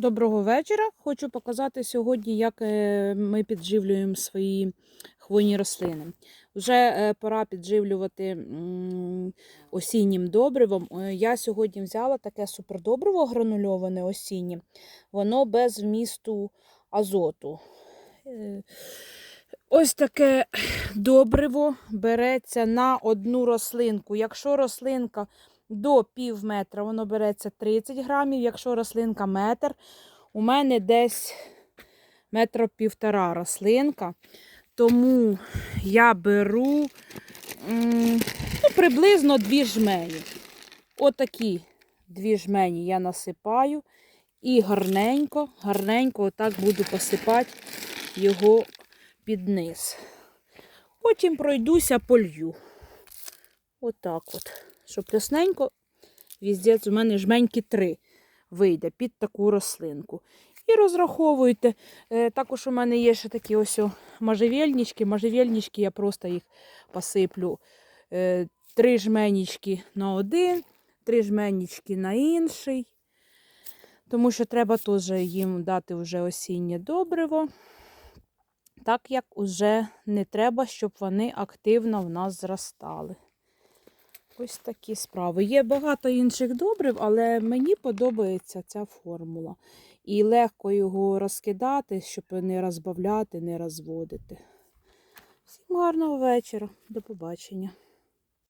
Доброго вечора. Хочу показати сьогодні, як е, ми підживлюємо свої хвойні рослини. Вже е, пора підживлювати осіннім добривом. Е, Я сьогодні взяла таке супердобриво гранульоване осіннє, воно без вмісту азоту. Ось таке добриво береться на одну рослинку. Якщо рослинка до пів метра, воно береться 30 грамів. Якщо рослинка метр, у мене десь метра півтора рослинка. Тому я беру ну, приблизно дві жмені. Отакі дві жмені я насипаю і гарненько, гарненько отак буду посипати його під низ. Потім пройдуся полью. Отак от. Щоб ясненько, віздець, у мене жменьки три вийде під таку рослинку. І розраховуйте. Е, Також у мене є ще такі ось можжевельнички. Можжевельнички я просто їх посиплю. Е, Три жменічки на один, три жменічки на інший. Тому що треба теж їм дати вже осіннє добриво. Так як уже не треба, щоб вони активно в нас зростали. Ось такі справи. Є багато інших добрив, але мені подобається ця формула. І легко його розкидати, щоб не розбавляти, не розводити. Всім гарного вечора. До побачення.